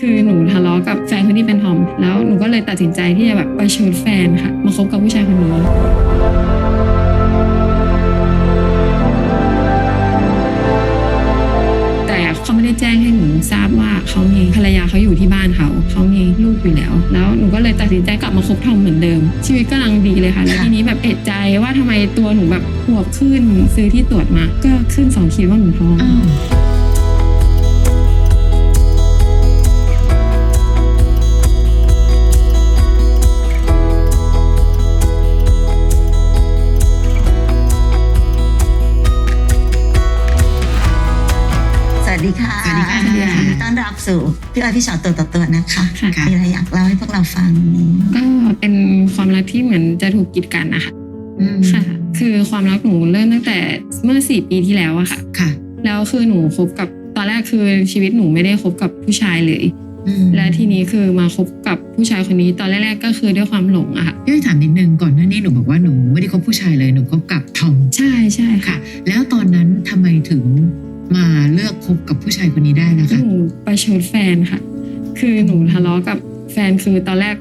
คือหนูทะเลาะกับแฟนคนที่เป็นทอม แล้วหนูก็เลยตัดสินใจที่จะแบบไปชวนแฟนค่ะ มาคบกับผู้ชายคนนี้แต่เขาไม่ได้แจ้งให้หนูทราบว่าเขามีภรรยาเขาอยู่ที่บ้านเขาเขามีลูกอยู่แล้ว แล้วหนูก็เลยตัดสินใจกลับมาคบทอมเหมือนเดิม ชีวิตกำลังดีเลยค่ะแล้วทีนี้แบบเอะใจว่าทำไมตัวหนูแบบหวบขึ้นซื้อที่ตรวจมา ก็ขึ้นสองขีดว่าหนูท้อง ดีค่ะสวัสดีค่ะยินดีต้อนรับสู่พี่อ้อยพี่ชอตตัวต่อตัวนะคะค่ะค่ะมีอะไรอยากเล่าให้พวกเราฟังนี้ก็เป็นความรักที่เหมือนจะถูกกีดกันนะคะอืมค่ะ คือความรักหนูเริ่มตั้งแต่เมื่อสี่ปีที่แล้วอะค่ะค่ะ แล้วคือหนูคบกับตอนแรกคือชีวิตหนูไม่ได้คบกับผู้ชายเลยอืมและทีนี้คือมาคบกับผู้ชายคนนี้ตอนแรกๆก็คือด้วยความหลงอะค่ะพี่อ้อยถามนิดนึงก่อนหน้านี้หนูบอกว่าหนูไม่ได้คบผู้ชายเลยหนูคบกับทอมใช่ใช่ค่ะค่ะแล้วตอนนั้นทำไมถึง มาเลือกคบกับผู้ชายคนนี้ได้นะคะหนูไปชดแฟนค่ะ คือหนูทะเลาะกับแฟนคือตอนแรก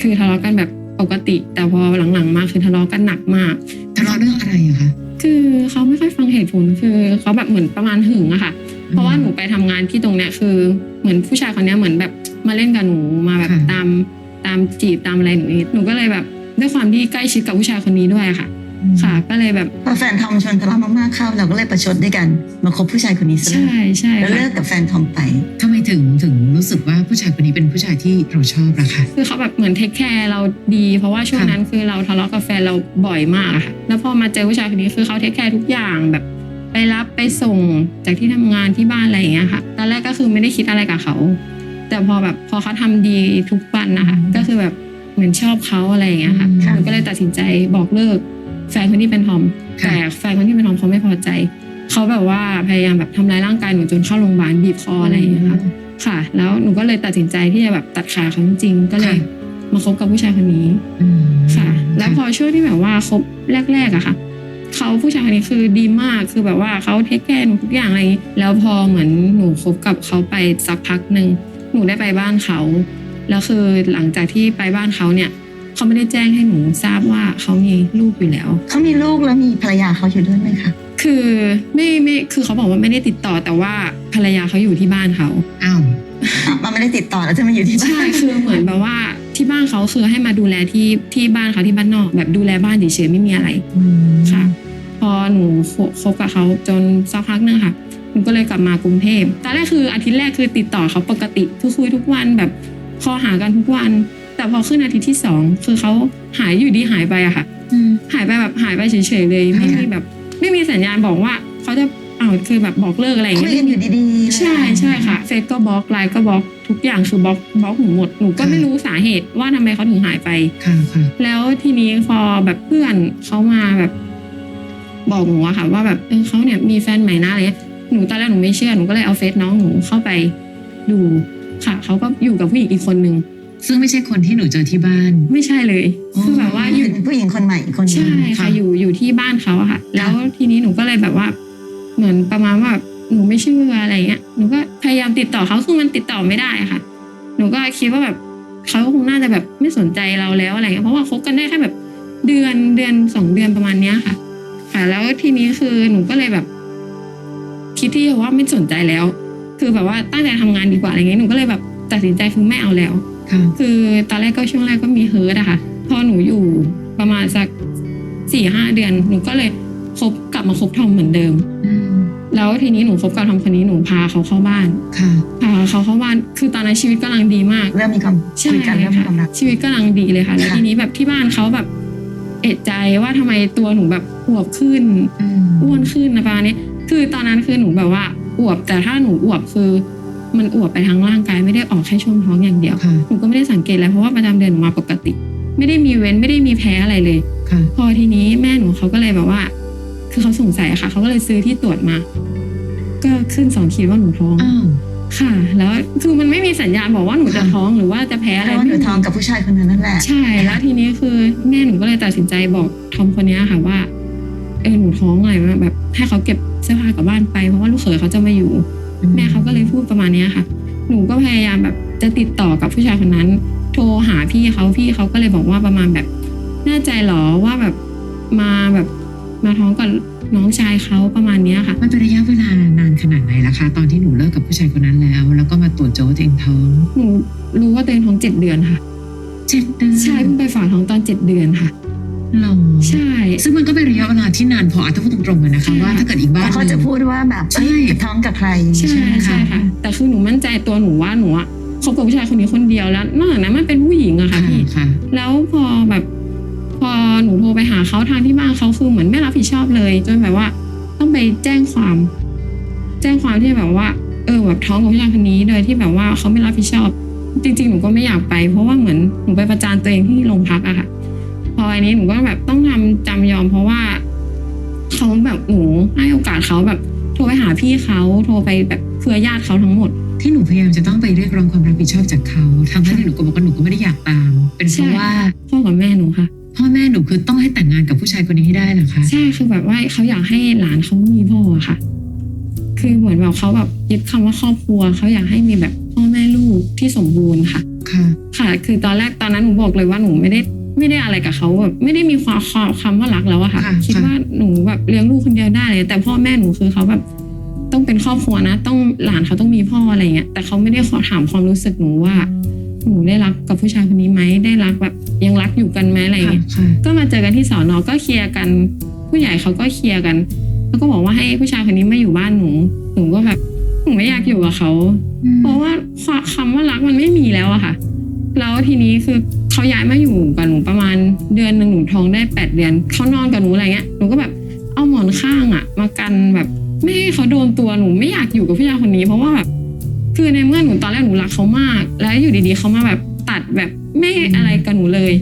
คือทะเลาะกันแบบปกติ แต่พอหลังๆมาคือทะเลาะกันหนักมากทะเลาะเรื่องอะไรอะคะคือเขาไม่ค่อยฟังเหตุผลคือเขาแบบเหมือนประมาณหึงอะค่ะ เพราะว่าหนูไปทำงานที่ตรงเนี้ยคือ เหมือนผู้ชายคนเนี้ยเหมือนแบบมาเล่นกับหนูมาแบบตามตามจีบตามอะไรหนูนี่หนูก็เลยแบบด้วยความที่ใกล้ชิดกับผู้ชายคนนี้ด้วยอะค่ะอืม ค่ะก็เลยแบบพอแฟนทอมชวนทะเลาะมากๆเข้าเราก็เลยประชดด้วยกัน มาคบผู้ชายคนนี้ซะเลยใช่ใช่แล้วค่ะเลิกกับแฟนทอมไปทำไมถึงถึงรู้สึกว่าผู้ชายคนนี้เป็นผู้ชายที่เราชอบล่ะคะคือเขาแบบเหมือนเทคแคร์เราดี เพราะว่าช่วงค่ะนั้นคือเราทะเลาะกับแฟนเราบ่อยมากอะค่ะแล้วพอมาเจอผู้ชายคนนี้คือเขาเทคแคร์ทุกอย่างแบบไปรับไปส่งจากที่ทำงานที่บ้านอะไรอย่างเงี้ยค่ะตอนแรกก็คือไม่ได้คิดอะไรกับเขา แต่พอแบบพอเขาทำดีทุกวันนะคะก็คือแบบเหมือนชอบเขาอะไรอย่างเงี้ยค่ะค่ะหนูก็เลยตัดสินใจบอกเลิก แฟนคนที่เป็นทอมค่ะแต่แฟนคนที่เป็นทอมเขาไม่พอใจ เขาแบบว่าพยายามแบบทำร้ายร่างกายหนูจนเข้าโรงพยาบาลบีบคออะไรอย่างเงี้ยค่ะค่ะ แล้วหนูก็เลยตัดสินใจที่จะแบบตัดขาเขาจริงๆก็เลยค่ะมาคบกับผู้ชายคนนี้อืมค่ะ แล้วพอช่วงที่แบบว่าคบแรกๆอะค่ะเขาผู้ชายคนนี้คือดีมากคือแบบว่าเขาเทคแคร์หนูทุกอย่างอะไรอย่างนี้แล้วพอเหมือนหนูคบกับเขาไปสักพักหนึ่งหนูได้ไปบ้านเขาแล้วคือหลังจากที่ไปบ้านเขาเนี่ย เขาไม่ได้แจ้งให้หนูทราบว่าเขามีลูกอยู่แล้ว เขามีลูกแล้วมีภรรยาเขาอยู่ด้วยไหมคะคือไม่ไม่คือเขาบอกว่าไม่ได้ติดต่อแต่ว่าภรรยาเขาอยู่ที่บ้านเขาอ้าวอะมันไม่ได้ติดต่อแล้วจะมาอยู่ที่บ้าใช่นคือเหมือนแบบว่าที่บ้านเขาคือให้มาดูแลที่ที่บ้านเขาที่บ้านนอก แบบดูแลบ้านเฉยๆไม่มีอะไรอืมค่ะ พอหนูคบคบกับเขาจนสักพักหนึงค่ะหนูก็เลยกลับมากรุงเทพตอนแรกคืออาทิตย์แรกคือติดต่อเขาปกติคือคุยทุกวันแบบคอหากันทุกวัน แต่พอขึ้นอาทิตย์ที่สองคือเขาหายอยู่ดีหายไปอะค่ะอืมหายไปแบบหายไปเฉยๆเลย ไม่มีแบบ ไม่มีสัญญาณบอกว่าเขาจะเอาคือแบบบอกเลิกอะไรอย่างคุยเงี้ยกันอยู่ดีๆเลยใช่ใช่ค่ะเฟซก็บล็อกไลน์ก็บล็อกทุกอย่างคือบล็อกบล็อกหนูหมดหนูก็ไม่รู้สาเหตุว่าทำไมเขาถึงหายไปค่ะค่ะแล้วทีนี้พอแบบเพื่อนเขามาแบบ บอกหนูอะค่ะ ว่าแบบเออเขาเนี่ยมีแฟนใหม่นะอะไรเงี้ยหนูตอนแรกหนูไม่เชื่อหนูก็เลยเอาเฟซน้องหนูเข้าไปดูค่ะเขาก็อยู่กับผู้หญิงอีกคนนึง ซึ่งไม่ใช่คนที่หนูเจอที่บ้าน ไม่ใช่เลยคือแบบว่าอยู่เป็นผู้หญิงคนใหม่อีกคนนึงใช่ค่ะค่ะอยู่อยู่ที่บ้านเขาอะค่ะ แล้วทีนี้หนูก็เลยแบบว่า เหมือนประมาณว่าหนูไม่เชื่ออะไรเงี้ยหนูก็พยายามติดต่อเขาคือมันติดต่อไม่ได้อะค่ะ หนูก็คิดว่าแบบเขาคงน่าจะแบบไม่สนใจเราแล้วอะไรเงี้ยเพราะว่าคบกันได้แค่แบบเดือนเดือนสองเดือนประมาณเนี้ยค่ะ ค่ะ แล้วทีนี้คือหนูก็เลยแบบ คิดที่จะว่าไม่สนใจแล้ว คือแบบว่าตั้งใจทำงานดีกว่าอะไรเงี้ยหนูก็เลยแบบตัดสินใจคือไม่เอาแล้ว ค่ะ คือตอนแรกก็ช่วงแรกก็มีเฮิร์ตอะค่ะพอหนูอยู่ประมาณสักสี่ห้าเดือน หนูก็เลยคบกลับมาคบทอมเหมือนเดิม อืมแล้วทีนี้หนูคบกับทอมคนนี้หนูพาเขาเข้าบ้านค่ะ พาเขาเข้าบ้าน คือตอนนั้นชีวิตกำลังดีมาก เริ่มมีความใช่คุยกันเริ่มมีค่ะความรัก ชีวิตกำลังดีเลยค่ะ แล้วค่ะ ทีนี้แบบที่บ้านเขาแบบเอะใจว่าทำไมตัวหนูแบบอวบขึ้น อืมอ้วนขึ้นนะประมาณนี้ คือตอนนั้นคือหนูแบบว่าอวบแต่ถ้าหนูอวบคือ มันอวบไปทั้งร่างกายไม่ได้ออกแค่ช่วงท้องอย่างเดียวค่ะหนูก็ไม่ได้สังเกตอะไรเพราะว่าประจำเดือนหนูมาปกติ ไม่ได้มีเว้นไม่ได้มีแพ้อะไรเลยค่ะพอทีนี้แม่หนูเขาก็เลยแบบว่า คือเขาสงสัยอะค่ะเขาก็เลยซื้อที่ตรวจมา ก็ขึ้นสองขีดว่าหนูท้องอ้าวค่ะ แล้วคือมันไม่มีสัญญาณบอกว่าหนูจะค่ะท้องหรือว่าจะแพ้เพอะไรราะว่าหนูไม่มีท้องกับผู้ชายคนนั้นนั่นแหละใช่แล้วทีนี้คือแม่หนูก็เลยตัดสินใจบอกทอมคนนี้ค่ะว่าเออหนูท้องอะไรมาแบบ ให้เขาเก็บเสื้อผ้ากลับบ้านไปเพราะว่าลูกเขยเขาจะมาอยู่ แม่เขาก็เลยพูดประมาณเนี้ยค่ะ หนูก็พยายามแบบจะติดต่อกับผู้ชายคนนั้น โทรหาพี่เขาพี่เขาก็เลยบอกว่าประมาณแบบแน่ใจเหรอว่าแบบมาแบบมาท้องกับน้องชายเขาประมาณเนี้ยค่ะ มันเป็นระยะเวลานานขนาดไหนล่ะคะตอนที่หนูเลิกกับผู้ชายคนนั้นแล้ว แล้วก็มาตรวจเจอว่าตัวเองท้อง หนูรู้ว่าตัวเองท้องเจ็ดเดือนค่ะเจ็ดเดือนใช่เพิ่งไปฝากท้องตอนเจ็ดเดือนค่ะ หรอใช่ ซึ่งมันก็เป็นระยะเวลาที่นานพออาจจะพูดตรงๆเลยนะคะใช่ว่าถ้าเกิดอีกบ้านแล้วเขาหนึ่งจะพูดว่าแบบใช่เอ้ยท้องกับใครใช่ใช่ไหมคะใช่ค่ะ แต่คือหนูมั่นใจตัวหนูว่าหนูอะคบกับผู้ชายคนนี้คนเดียวแล้วนอกจากนั้นมันเป็นผู้หญิงอะค่ะค่ะพี่ค่ะแล้วพอแบบ พอหนูโทรไปหาเขาทางที่บ้านเขาคือเหมือนไม่รับผิดชอบเลยจนแบบว่า ต้องไปแจ้งความ แจ้งความที่แบบว่า เออแบบท้องกับผู้ชายคนนี้โดยที่แบบว่าเขาไม่รับผิดชอบ จริง ๆ หนูก็ไม่อยากไป เพราะว่าเหมือนหนูไปประจานตัวเองที่โรงพักอะค่ะ พออันนี้หนูก็แบบต้องทำจำยอมเพราะว่าเขาแบบหนูให้โอกาสเขาแบบโทรไปหาพี่เขาโทรไปแบบเครือญาติเขาทั้งหมด ที่หนูพยายามจะต้องไปเรียกร้องความรับผิดชอบจากเขาทั้งที่หนูก็บอกว่าหนูก็ไม่ได้อยากตาม เป็นเพใช่ราะว่าพ่อกับแม่หนูค่ะพ่อแม่หนูคือต้องให้แต่งงานกับผู้ชายคนนี้ให้ได้เหรอคะใช่คือแบบว่าเขาอยากให้หลานเขามีพ่ออะค่ะ คือเหมือนแบบเขาแบบยึดคำว่าครอบครัวเขาอยากให้มีแบบพ่อแม่ลูกที่สมบูรณ์ค่ะ ค่ะ ค่ะ คือตอนแรกตอนนั้นหนูบอกเลยว่าหนูไม่ได้ ไม่ได้อะไรกับเขาแบบไม่ได้มีความคำว่ารักแล้วอะค่ะค่ะคิดค่ะว่าหนูแบบเลี้ยงลูกคนเดียวได้เลย แต่พ่อแม่หนูคือเขาแบบต้องเป็นครอบครัวนะ ต้องหลานเขาต้องมีพ่ออะไรเงี้ยแต่เขาไม่ได้ขอถามความรู้สึกหนูว่าหนูได้รักกับผู้ชายคนนี้ไหมได้รักแบบยังรักอยู่กันไหมอะไรค่ะเงี้ยค่ะก็มาเจอกันที่สอนอก็เคลียร์กัน ผู้ใหญ่เขาก็เคลียร์กัน แล้วก็บอกว่าให้ผู้ชายคนนี้มาอยู่บ้านหนูหนูก็แบบหนูไม่อยากอยู่กับเขาเพราะว่าความคำว่ารักมันไม่มีแล้วอะค่ะ แล้วทีนี้คือ เขาย้ายมาอยู่กับหนูประมาณเดือนหนึ่งหนูท้องได้แปดเดือนเขานอนกับหนูอะไรเงี้ยหนูก็แบบเอาหมอนข้างอะมากันแบบไม่ให้เขาโดนตัวหนูไม่อยากอยู่กับผู้ชายคนนี้ เพราะว่าแบบคือในเมื่อหนูตอนแรกหนูรักเขามาก แล้วอยู่ดีๆเขามาแบบตัดแบบไม่อะไรกับหนูเลย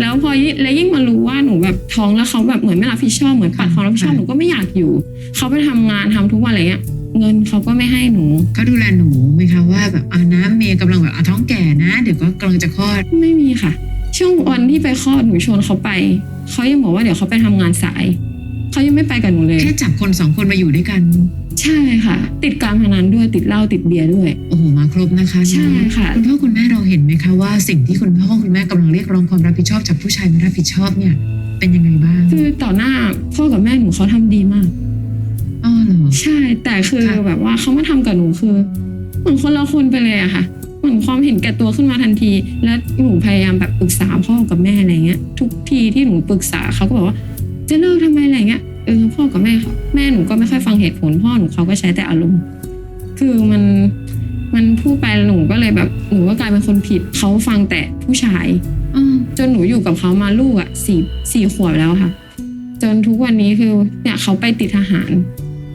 แล้วพอแล้วยิ่งมารู้ว่าหนูแบบท้องแล้วเขาแบบเหมือนไม่รับผิดชอบเหมือนปัดความรับผิดชอบหนูก็ไม่อยากอยู่เขาไปทำงานทำทุกวันอะไรเงี้ย เงินเขาก็ไม่ให้หนูเขาดูแลหนูไหมคะว่าแบบอ่านะเมย์กำลังแบบอะท้องแก่นะ เดี๋ยวก็กำลังจะคลอดไม่มีค่ะ ช่วงวันที่ไปคลอดหนูชวนเขาไป เขายังบอกว่าเดี๋ยวเขาไปทำงานสาย เขายังไม่ไปกับหนูเลย แค่จับคนสองคนมาอยู่ด้วยกัน ใช่ค่ะ ติดการพนันด้วยติดเหล้าติดเบียร์ด้วย โอ้โหมาครบนะคะใช่ค่ะคุณพ่อคุณแม่เราเห็นไหมคะว่าสิ่งที่คุณพ่อคุณแม่กำลังเรียกร้องความรับผิดชอบจากผู้ชายไม่รับผิดชอบเนี่ยเป็นยังไงบ้าง คือต่อหน้าพ่อกับแม่หนูเขาทำดีมากอ๋อเหรอ ใช่แต่คือค่ะแบบว่าเขามาทำกับหนูคือเหมือนคนละคนไปเลยอะค่ะเหมือนความเห็นแก่ตัวขึ้นมาทันที และหนูพยายามแบบปรึกษาพ่อกับแม่อะไรเงี้ย ทุกทีที่หนูปรึกษาเขาก็บอกว่า จะเลิกทำไมอะไรเงี้ยเออพ่อกับแม่เขาแม่หนูก็ไม่ค่อยฟังเหตุผลพ่อหนูเขาก็ใช้แต่อารมณ์คือมันมันพูดไปหนูก็เลยแบบหนูก็กลายเป็นคนผิดเขาฟังแต่ผู้ชายอ๋อจนหนูอยู่กับเขามาลูกอะสี่สี่ขวบแล้วค่ะ จนทุกวันนี้คือเนี่ยเขาไปติดทหาร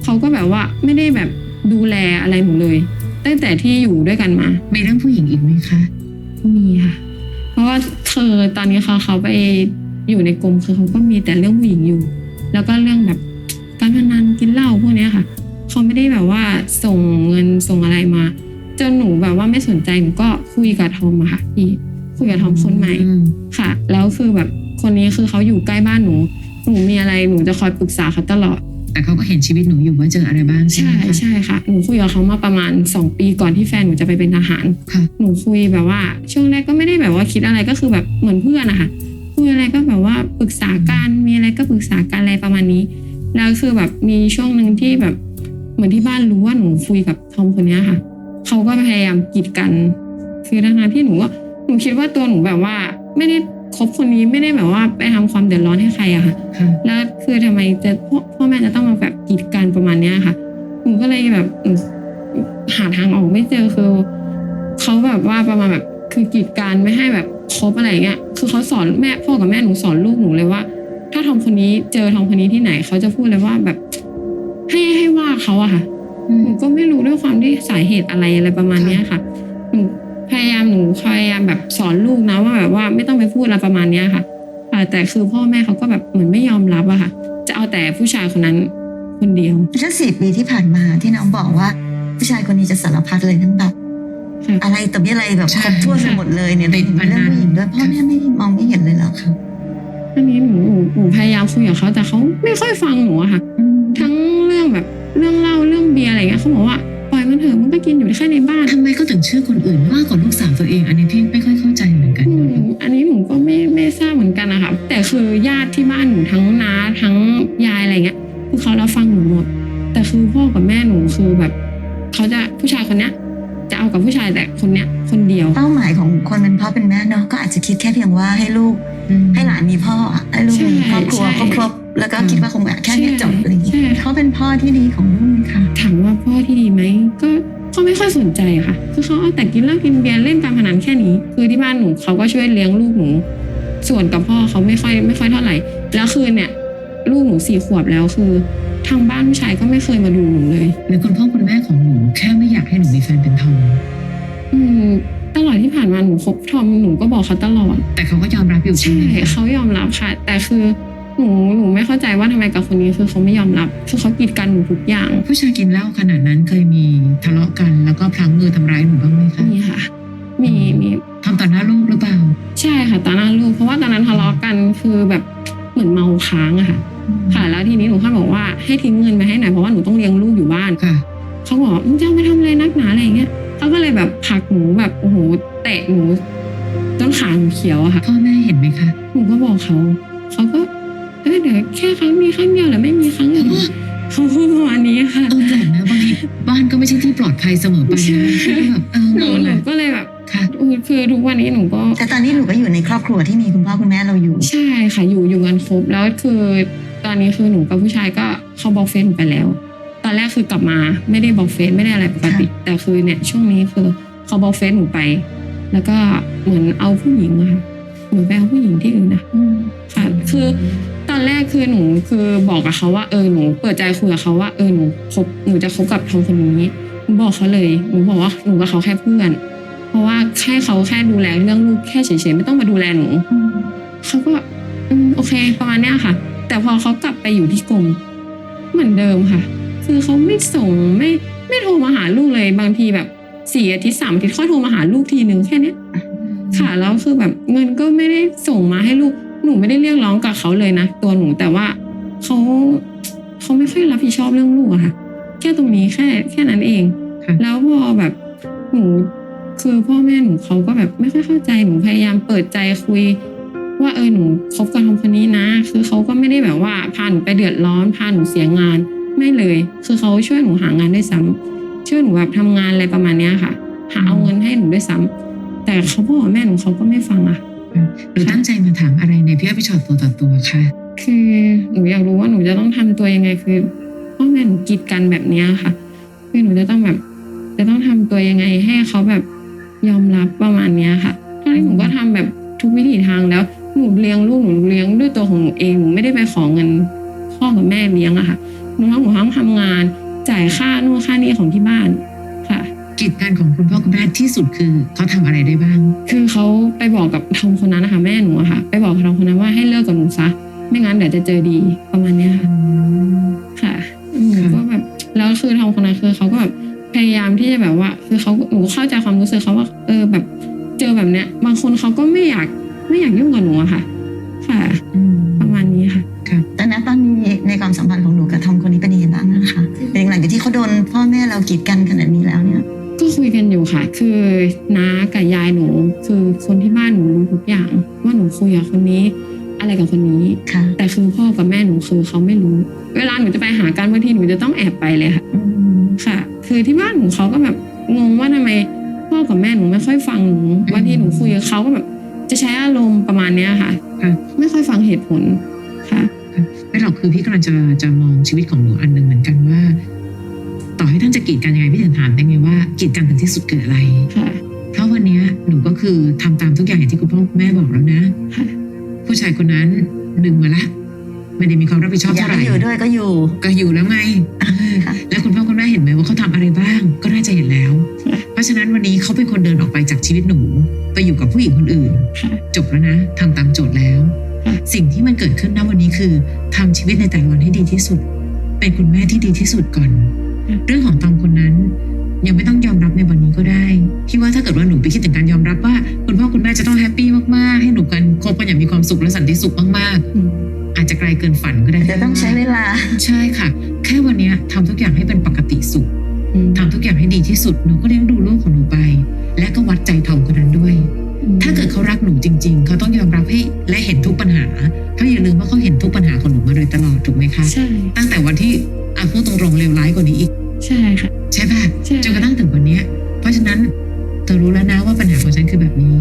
เขาก็แบบว่าไม่ได้แบบดูแลอะไรหนูเลย ตั้งแต่ที่อยู่ด้วยกันมามีเรื่องผู้หญิงอีกไหมคะ มีค่ะ เพราะว่าคือตอนนี้เขาเขาไปอยู่ในกรมคือเขาก็มีแต่เรื่องผู้หญิงอยู่ แล้วก็เรื่องแบบการพนันกินเหล้าพวกเนี้ยค่ะ เขาไม่ได้แบบว่าส่งเงินส่งอะไรมาจนหนูแบบว่าไม่สนใจหนูก็คุยกับทอมอะค่ะพี่คุยกับทอมคนใหม่อืมค่ะ แล้วคือแบบคนนี้คือเขาอยู่ใกล้บ้านหนู หนูมีอะไรหนูจะคอยปรึกษาเขาตลอด แต่เขาก็เห็นชีวิตหนูอยู่ว่าเจออะไรบ้างใช่ไหใช่มคะ ใช่ค่ะหนูคุยกับเขามาประมาณสองปีก่อนที่แฟนหนูจะไปเป็นทหารค่ะ หนูคุยแบบว่า ช่วงแรกก็ไม่ได้แบบว่าคิดอะไรก็คือแบบเหมือนเพื่อนอะค่ะคุยอะไรก็แบบว่าปรึกษากันมีอะไรก็ปรึกษากันอะไรประมาณนี้แล้วคือแบบมีช่วงหนึ่งที่แบบเหมือนที่บ้านรู้ว่าหนูคุยกับทอมคนเนี้ยค่ะเขาก็พยายามกีดกัน คือทั้งๆที่หนูก็หนูคิดว่าตัวหนูแบบว่า ไม่ได้ คบคนนี้ไม่ได้แบบว่าไปทำความเดือดร้อนให้ใครอะค่ะค่ะแล้วคือทำไมจะพ่อพ่อแม่จะต้องมาแบบกีดกันประมาณเนี้ยค่ะหนูก็เลยแบบหนูหาทางออกไม่เจอคือเขาแบบว่าประมาณแบบคือกีดกันไม่ให้แบบคบอะไรเงี้ย คือเขาสอนแม่พ่อกับแม่หนูสอนลูกหนูเลยว่า ถ้าทอมคนนี้เจอทอมคนนี้ที่ไหนเขาจะพูดเลยว่าแบบ ให้ให้ว่าเขาอะค่ะหนูก็ไม่รู้ด้วยความที่สาเหตุอะไรอะไรประมาณเนี้ยค่ะหนู พยายามหนูพยายามแบบสอนลูกนะว่าแบบว่าไม่ต้องไปพูดอะไรประมาณเนี้ยค่ะค่ะแต่คือพ่อแม่เขาก็แบบเหมือนไม่ยอมรับอะค่ะ จะเอาแต่ผู้ชายคนนั้นคนเดียวแล้วสี่ปีที่ผ่านมาที่น้องบอกว่า ผู้ชายคนนี้จะสารพัดเลยทั้งแบบค่ะอะไรต่อมีอะไรแบบใช่ครบถ้วนไปหมดเลยเนี่ยติดเรื่องผู้หญิงด้วยพ่อแม่ไม่มองไม่เห็นเลยเหรอครับอันนี้หนูหนูหนูพยายามคุยกับเขาแต่เขาไม่ค่อยฟังหนูอะค่ะ ทั้งเรื่องแบบเรื่องเล่าเรื่องเบียร์อะไรเงี้ยเขาบอกว่าปล่ อยอยมันเถอะมันก็กินอยู่แค่ในบ้านทำไมเขาถึงเชื่อคนอื่นมากกว่าลูกสาวตัวเอง อันนี้พี่ไม่ค่อยเข้าใจเหมือนกันอืมอันนี้หนูก็ไม่ไม่ทราบเหมือนกันนะคะแต่คือญาติที่บ้านหนูทั้งน้าทั้งยายอะไรเงี้ยคือเขารับฟังหนูหมด แต่คือพ่อกับแม่หนูคือแบบเขาจะผู้ชายคนเนี้ยจะเอากับผู้ชายแต่คนเนี้ยคนเดียว เป้าหมายของคนเป็นพ่อเป็นแม่เนาะก็อาจจะคิดแค่เพียงว่าให้ลูกอืมให้หลานมีพ่อให้ลูกมีครอบครัวใช่ครบครบ แล้วก็คิดว่าคงแค่นี้จบอะไรอย่างเงี้ใช่ยเขาเป็นพ่อที่ดีของลูกไหมค่ะ ถามว่าพ่อที่ดีไหมก็ก็ไม่ค่อยสนใจอะค่ะ คือเขาเอาแต่กินเหล้ากินเบียร์เล่นการพนันแค่นี้ คือที่บ้านหนูเขาก็ช่วยเลี้ยงลูกหนู ส่วนกับพ่อเขาไม่ค่อยไม่ค่อยเท่าไหร่ แล้วคือเนี่ย ลูกหนูสี่ขวบแล้วคือทางบ้านผู้ชายก็ไม่เคยมาดูหนูเลยหรือคุณพ่อคุณแม่ของหนูแค่ไม่อยากให้หนูมีแฟนเป็นทอมอืมตลอดที่ผ่านมาหนูคบทอมหนูก็บอกเขาตลอด แต่เขาก็ยอมรับอยู่ใช่ใช่ไหมคะเขายอมรับค่ะ แต่คือ หนูหนูไม่เข้าใจว่าทำไมกับคนนี้คือเขาไม่ยอมรับคือเขากีดกันหนูทุกอย่าง ผู้ชายกินเหล้าขนาดนั้นเคยมีทะเลาะกันแล้วก็พลั้งมือทำร้ายหนูบ้างไหมคะมีค่ะ มีมีทำต่อหน้าลูกหรือเปล่า ใช่ค่ะตอนหน้าลูกเพราะว่าตอนนั้นทะเลาะกันคือแบบเหมือนเมาค้างอะค่ะ ค่ะแล้วทีนี้หนูก็บอกว่าให้ทิ้งเงินไปให้หน่อยเพราะว่าหนูต้องเลี้ยงลูกอยู่บ้านค่ะเขาบอกมึงจะเอาไปทำอะไรนักหนาอะไรอย่างเงี้ยเขาก็เลยแบบผลักหนูแบบโอ้โหเตะหนูจนขาหนูเขียวอะค่ะพ่อแม่เห็นไหมคะหนูก็บอกเขาเขาก็ เอ้ยเดี๋ยวแค่ครั้งมีครั้งเดียวหรือไม่มีครั้งอื่นเขาพูดประมาณนี้ค่ะเออแปลกนะบางทีบ้านก็ไม่ใช่ที่ปลอดภัยเสมอไปใช่นะแบบเออหนูหนูก็เลยแบบค่ะคือทุกวันนี้หนูก็ แต่ตอนนี้หนูก็อยู่ในครอบครัวที่มีคุณพ่อคุณแม่เราอยู่ ใช่ค่ะอยู่อยู่กันครบแล้วคือตอนนี้คือหนูกับผู้ชายก็เขาบอกเฟซหนูไปแล้ว ตอนแรกคือกลับมาไม่ได้บอกเฟซไม่ได้อะไรปกติแต่คือเนี่ยช่วงนี้คือเขาบอกเฟซหนูไป แล้วก็เหมือนเอาผู้หญิงอะค่ะเหมือนไปเอาผู้หญิงที่อื่นนะค่ะคือ อนแรกคือหนูคือบอกกับเขาว่าเออหนูเปิดใจคุยกับเขาว่าเออหนูคบหนูจะคบกับทอมคนนี้หนูบอกเขาเลยหนูบอกว่าหนูกับเขาแค่เพื่อน เพราะว่าแค่เขาแค่ดูแลเรื่องลูกแค่เฉยๆไม่ต้องมาดูแลหนูเขาก็โอเคประมาณเนี้ยค่ะ แต่พอเขากลับไปอยู่ที่กรมเหมือนเดิมค่ะ คือเขาไม่ส่งไม่ไม่โทรมาหาลูกเลยบางทีแบบสี่อาทิตย์สามอาทิตย์ค่อยโทรมาหาลูกทีหนึ่งแค่เนี้ยค่ะแล้วคือแบบเงินก็ไม่ได้ส่งมาให้ลูก หนูไม่ได้เรียกร้องกับเขาเลยนะตัวหนูแต่ว่าเขาเขาไม่ค่อยรับผิดชอบเรื่องลูกอะค่ะ แค่ตรงนี้แค่แค่นั้นเองค่ะแล้วพอแบบหนูคือพ่อแม่หนูเขาก็แบบไม่ค่อยเข้าใจหนูพยายามเปิดใจคุย ว่าเออหนูคบกับทอมคนนี้นะ คือเขาก็ไม่ได้แบบว่าพาหนูไปเดือดร้อนพาหนูเสียงานไม่เลย คือเขาช่วยหนูหางานด้วยซ้ำช่วยหนูแบบทำงานอะไรประมาณเนี้ยค่ะ หาเอาเงินให้หนูด้วยซ้ำแต่เขาพ่อกับแม่หนูเขาก็ไม่ฟังอะ หนูตั้งใจมาถามอะไรในพี่อ้อยพี่ชอตตัวต่อตัวค่ะคือหนูอยากรู้ว่าหนูจะต้องทำตัวยังไงคือพ่อแม่หนูกีดกันแบบเนี้ยค่ะ คือหนูจะต้องแบบ จะต้องทำตัวยังไงให้เขาแบบยอมรับประมาณเนี้ยค่ะทั้งที่หนูก็ทำแบบทุกวิถีทางแล้วหนูเลี้ยงลูกหนูเลี้ยงด้วยตัวของหนูเองหนูไม่ได้ไปขอเงินพ่อกับแม่เลี้ยงอะค่ะหนูทั้งหนูทั้งทำงาน จ่ายค่านู่นค่านี่ของที่บ้านค่ะ กิจการของคุณพ่อคุณแม่ที่สุดคือเขาทำอะไรได้บ้าง คือเขาไปบอกกับทอมคนนั้นนะคะแม่หนูอะค่ะ ไปบอกกับทอมคนนั้นว่าให้เลิกกับหนูซะไม่งั้นเดี๋ยวจะเจอดีประมาณเนี้ยค่ะค่ะหนูค่ะก็แบบแล้วคือทอมคนนั้นคือเขาก็แบบพยายามที่จะแบบว่า คือเขาหนูเข้าใจความรู้สึกเขาว่า เออแบบเจอแบบเนี้ย บางคนเขาก็ไม่อยากไม่อยากยุ่งกับหนูอะค่ะ ค่ะอืมประมาณนี้ค่ะแต่ณตอนนี้ในความสัมพันธ์ของหนูกับทอมคนนี้เป็นยังไงบ้างนะคะเป็นหลังจากที่เขาโดนพ่อแม่เรากีดกันขนาดนี้แล้วเนี่ย ก็คุยกันอยู่ค่ะ คือน้ากับยายหนู คือคนที่บ้านหนูรู้ทุกอย่าง ว่าหนูคุยกับคนนี้ อะไรกับคนนี้ ค่ะ แต่คือพ่อกับแม่หนูคือเขาไม่รู้ เวลาหนูจะไปหากันบางทีหนูจะต้องแอบไปเลยค่ะอืมค่ะ คือที่บ้านหนูเขาก็แบบงงว่าทำไมพ่อกับแม่หนูไม่ค่อยฟังหนูบางทีหนูคุยกับเขาก็แบบจะใช้อารมณ์ประมาณเนี้ยค่ะค่ะ ไม่ค่อยฟังเหตุผลค่ะไม่หรอกคือพี่กำลังจะจะมองชีวิตของหนูอันหนึ่งเหมือนกันว่า ต่อให้ท่านจะกีดกันยังไงพี่ถึงถามได้ไงว่ากีดกันถึงที่สุดเกิดอะไรค่ะเพราะวันเนี้ยหนูก็คือทำตามทุกอย่างอย่างที่คุณพ่อคุณแม่บอกแล้วนะค่ะผู้ชายคนนั้นดึงมาละไม่ได้มีความรับผิดชอบอยากเท่าไหให้ร่อยู่ด้วยก็อยู่ ก็อยู่แล้วไงค่ะแล้วคุณพ่อคุณแม่เห็นไหมว่าเขาทำอะไรบ้าง ก็น่าจะเห็นแล้วค่ะเพราะฉะนั้นวันนี้เขาเป็นคนเดินออกไปจากชีวิตหนู ไปอยู่กับผู้หญิงคนอื่นค่ะจบแล้วนะทำตามโจทย์แล้วค่ะสิ่งที่มันเกิดขึ้นณวันนี้คือทำชีวิตในแต่ละวันให้ดีที่สุด เป็นคุณแม่ที่ดีที่สุดก่อน เรื่องของตอมคนนั้น ยังไม่ต้องยอมรับในวันนี้ก็ได้พี่ว่าถ้าเกิดว่าหนูไปคิดถึงการยอมรับว่า คุณพ่อคุณแม่จะต้องแฮปปี้มากๆ ให้หนูกันคบกันอย่างมีความสุขและสันติสุขมากอืมๆอาจจะไกลเกินฝันก็ได้จะต้องใช้เวลา ใช่ค่ะ แค่วันเนี้ยทำทุกอย่างให้เป็นปกติสุขอืมทำทุกอย่างให้ดีที่สุดหนูก็เลี้ยงดูลูกของหนูไป และก็วัดใจทอมคนนั้นด้วย ถ้าเกิดเขารักหนูจริง ๆ เขาต้องยอมรับให้และเห็นทุกปัญหาเพราะอย่าลืมว่าเขาเห็นทุกปัญหาของหนูมาโดยตลอดถูกไหมคะใช่ตั้งแต่วันที่อาพูดตรงๆเลวร้ายกว่านี้อีก ใช่ค่ะ ใช่ป่ะใช่จนกระทั่งถึงวันเนี้ยเพราะฉะนั้นเธอรู้แล้วนะว่าปัญหาของฉันคือแบบนี้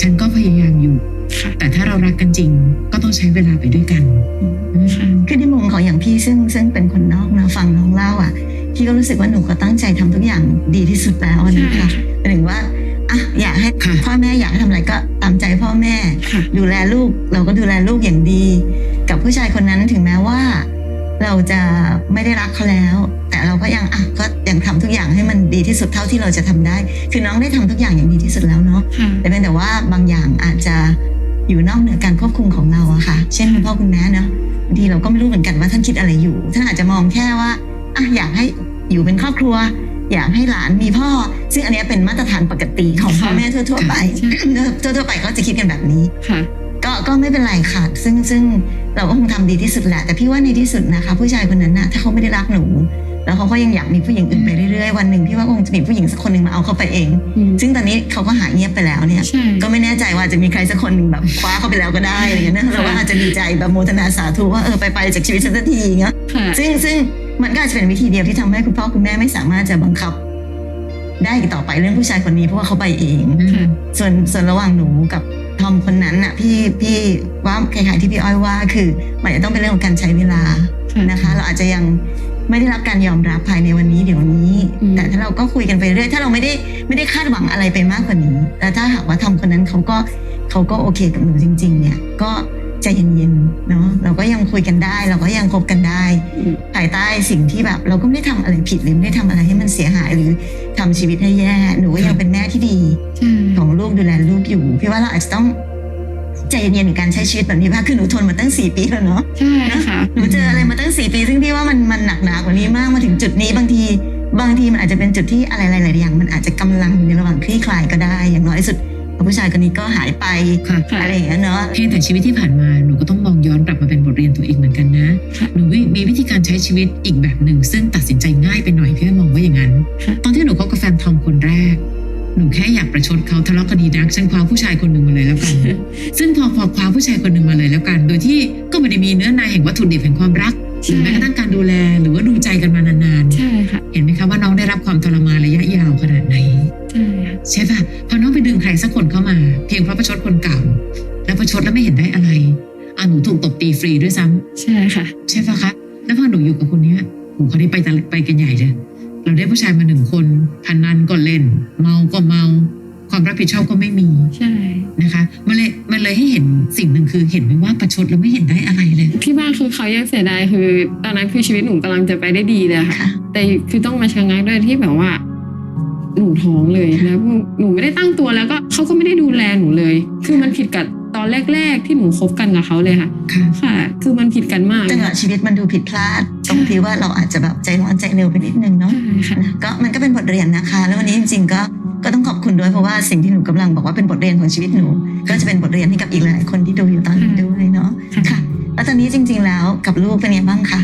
ฉันก็พยายามอยู่ค่ะแต่ถ้าเรารักกันจริงก็ต้องใช้เวลาไปด้วยกันอืมค่ะคือในมุมของอย่างพี่ซึ่งซึ่งเป็นคนนอกนะฟังน้องเล่าอะพี่ก็รู้สึกว่าหนูก็ตั้งใจทำทุกอย่างดีที่สุดแล้วใช่นะคะค่ะหมายถึงว่า อะอยากให้ค่ะพ่อแม่อยากให้ทำอะไรก็ตามใจพ่อแม่ค่ะดูแลลูกเราก็ดูแลลูกอย่างดี กับผู้ชายคนนั้นถึงแม้ว่า เราจะไม่ได้รักเขาแล้ว แต่เราก็ยังอะก็ยังทำทุกอย่างให้มันดีที่สุดเท่าที่เราจะทำได้ คือน้องได้ทำทุกอย่างอย่างดีที่สุดแล้วเนาะค่ะแต่เป็นแต่ว่าบางอย่างอาจจะอยู่นอกเหนือการควบคุมของเราอะค่ะ เช่นคุณพ่อคุณแม่เนาะบางทีเราก็ไม่รู้เหมือนกันว่าท่านคิดอะไรอยู่ ท่านอาจจะมองแค่ว่าอะอยากให้อยู่เป็นครอบครัว อยากให้หลานมีพ่อ ซึ่งอันเนี้ยเป็นมาตรฐานปกติของพ่อค่ะแม่ทั่ว ๆ ไปใช่ทั่วๆไปก็จะคิดกันแบบนี้ค่ะก็ก็ไม่เป็นไรค่ะ ซึ่งซึ่งเราก็คงทำดีที่สุดแหละ แต่พี่ว่าในที่สุดนะคะ ผู้ชายคนนั้นน่ะถ้าเขาไม่ได้รักหนู แล้วเขาก็ยังอยากมีผู้หญิงอื่นไปเรื่อยๆ วันหนึ่งพี่ว่าคงจะมีผู้หญิงสักคนหนึ่งมาเอาเขาไปเองอืมซึ่งตอนนี้เขาก็หายเงียบไปแล้วเนี่ยใช่ก็ไม่แน่ใจว่าจะมีใครสักคนหนึ่งแบบคว้าเขาไปแล้วก็ได้อะไรอย่างเงี้ยนะเราก็อาจจะดีใจแบบโมทนาสาธุว่าเออไปไปจากชีวิตฉันสักทีอย่างเงี้ยค่ะซึ่งซึ่ง มันก็อาจจะเป็นวิธีเดียวที่ทำให้คุณพ่อคุณแม่ไม่สามารถจะบังคับ ได้อีกต่อไปเรื่องผู้ชายคนนี้เพราะว่าเขาไปเองค่ะส่วนส่วนระหว่างหนูกับทอมคนนั้นน่ะพี่พี่ว่าคล้ายๆที่พี่อ้อยว่าคือมันจะต้องเป็นเรื่องของการใช้เวลาค่ะนะคะ เราอาจจะยังไม่ได้รับการยอมรับภายในวันนี้เดี๋ยวนี้อืมแต่ถ้าเราก็คุยกันไปเรื่อยถ้าเราไม่ได้ไม่ได้คาดหวังอะไรไปมากกว่านี้ แล้วถ้าหากว่าทอมคนนั้นเขาก็เขาก็โอเคกับหนูจริง ๆ เนี่ยก็ ใจเย็นๆเนาะเราก็ยังคุยกันได้ เราก็ยังคบกันได้อืมภายใต้สิ่งที่แบบ เราก็ไม่ได้ทำอะไรผิดหรือไม่ได้ทำอะไรให้มันเสียหายหรือทำชีวิตให้แย่หนูก็ยังเป็นแม่ที่ดีใช่ของลูกดูแลลูกอยู่พี่ว่าเราอาจจะต้องใจเย็นๆในการใช้ชีวิตแบบนี้มากคือหนูทนมาตั้งสี่ปีแล้วเนาะใช่ค่ะหนูเจออะไรมาตั้งสี่ปี ซึ่งพี่ว่ามันมันหนักหนากว่านี้มากมาถึงจุดนี้บางที บางทีมันอาจจะเป็นจุดที่อะไรหลายๆอย่าง มันอาจจะกำลังอยู่ในระหว่างคลี่คลายก็ได้อย่างน้อยที่สุด ผู้ชายคนนี้ก็หายไปค่ะค่ะอะไรอย่างเงี้ยเนาะเพียงแต่ชีวิตที่ผ่านมาหนูก็ต้องมองย้อนกลับมาเป็นบทเรียนตัวเองเหมือนกันนะค่ะหนูมีวิธีการใช้ชีวิตอีกแบบหนึ่ง ซึ่งตัดสินใจง่ายไปหน่อยพี่มองว่าอย่างนั้นค่ะตอนที่หนูคบกับแฟนทอมคนแรกหนูแค่อยากประชดเขาทะเลาะกันดีนักฉันคว้าผู้ชายคนหนึ่งมาเลยแล้วกัน ซึ่งพอพอคว้าผู้ชายคนหนึ่งมาเลยแล้วกัน โดยที่ก็ไม่ได้มีเนื้อในแห่งวัตถุดิบแห่งความรักหรือแม้กระทั่งการดูแลหรือว่าดูใจกันมานานใช่ค่ะๆเห็นไหมคะว่าน้องได้รับความทรมานระยะยาวขนาดไหนใช่ค่ะ ใช่ป่ะพอน้องไปดึงใครสักคนเข้ามา เพียงเพราะประชดคนเก่า แล้วประชดแล้วไม่เห็นได้อะไรอะหนูถูกตบตีฟรีด้วยซ้ำใช่ค่ะ ใช่ป่ะคะแล้วพอหนูอยู่กับคนเนี้ยโหคนนี้ไปแต่ไปกันใหญ่เลยเราได้ผู้ชายมาหนึ่งคนพันนันก็เล่น เมาก็เมา ความรับผิดชอบก็ไม่มีใช่นะคะมันเลยมันเลยให้เห็นสิ่งหนึ่งคือเห็นไหมว่าประชดแล้วไม่เห็นได้อะไรเลย ที่บ้านคือเขายังเสียดายคือ ตอนนั้นคือชีวิตหนูกำลังจะไปได้ดีเลยค่ะค่ะแต่คือต้องมาชะงักด้วยที่แบบว่า หนูท้องเลยแล้วหนูไม่ได้ตั้งตัวแล้วก็เขาก็ไม่ได้ดูแลหนูเลย คือมันผิดกับตอนแรก ๆ ที่หนูคบกันกับเขาเลยค่ะ ค่ะค่ะคือมันผิดกันมากจังหวะชีวิตมันดูผิดพลาด ตรงที่ว่าเราอาจจะแบบใจร้อนใจเร็วไปนิดนึงเนาะใช่ค่ะนะก็มันก็เป็นบทเรียนนะคะ แล้ววันนี้จริงๆก็ก็ต้องขอบคุณด้วยเพราะว่าสิ่งที่หนูกำลังบอกว่าเป็นบทเรียนของชีวิตหนู ก็จะเป็นบทเรียนให้กับอีกหลายๆคนที่ดูอยู่ตอนนี้ด้วยเนาะค่ะค่ะ แล้วตอนนี้จริง ๆ แล้วกับลูกเป็นยังไงบ้างคะ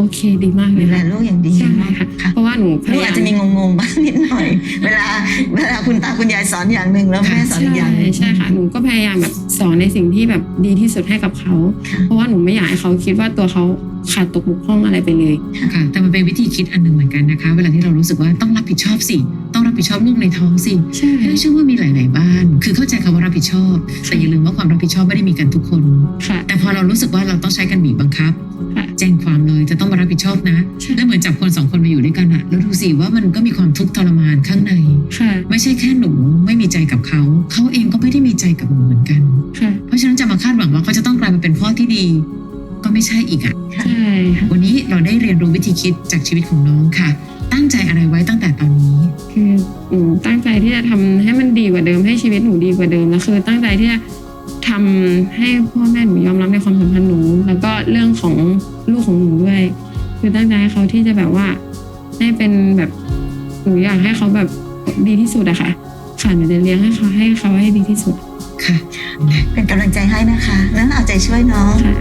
โอเคดีมากเลดูยแลค่ะลูกอย่างดีใช่เนาะค่ะค่ะ เพราะว่าหนูพลูกยายาอาจมจะมีงงๆบ้างนิดหน่อย เวลาเวลาคุณตาคุณยายสอนอย่างหนึ่งแล้วแม่สอนอีกอย่างหนึ่ง ใช่ค่ะหนูก็พยายามแบบสอนในสิ่งที่แบบดีที่สุดให้กับเขา ค่ะ เพราะว่าหนูไม่อยากให้เขาคิดว่าตัวเขาขาดตกบกพร่องอะไรไปเลย ค่ะแต่มันเป็นวิธีคิดอันหนึ่งเหมือนกันนะคะ เวลาที่เรารู้สึกว่าต้องรับผิดชอบสิ ต้องรับผิดชอบลูกในท้องสิใช่ไม่เชื่อว่ามีหลาย ๆ บ้าน คือเข้าใจคำว่ารับผิดชอบ แต่อย่าลืมว่าความรับผิดชอบไม่ได้มีกันทุกคนค่ะแต่พอเรารู้สึกว่าเราต้องใช้กันบีบบังคับค่ะแจ้งความเลยจะต้องมารับผิดชอบนะใช่แล้วเหมือนจับคนสองคนมาอยู่ด้วยกันอะแล้วดูสิว่ามันก็มีความทุกข์ทรมานข้างในค่ะไม่ใช่แค่หนูไม่มีใจกับเขา เขาเองก็ไม่ได้มีใจกับหนูเหมือนกันค่ะเพราะฉะนั้นจะมาคาดหวังว่าเขาจะต้องกลายมาเป็นพ่อที่ดีก็ไม่ใช่อีกอะค่ะ ใช่ค่ะวันนี้เราได้เรียนรู้วิธีคิดจากชีวิตของน้องค่ะ ตั้งใจอะไรไว้ตั้งแต่ตอนนี้ คือหนูตั้งใจที่จะทำให้มันดีกว่าเดิมให้ชีวิตหนูดีกว่าเดิมแล้วคือ ตั้งใจที่จะทำให้พ่อแม่หนูยอมรับในความสัมพันธ์หนู แล้วก็เรื่องของลูกของหนูด้วย คือตั้งใจให้เขาที่จะแบบว่าให้เป็นแบบหนูอยากให้เขาแบบดีที่สุดอะค่ะค่ะหนูจะเลี้ยงให้เขาให้เขาให้ดีที่สุดค่ะ เป็นกำลังใจให้นะคะ แล้วเอาใจช่วยน้องค่ะ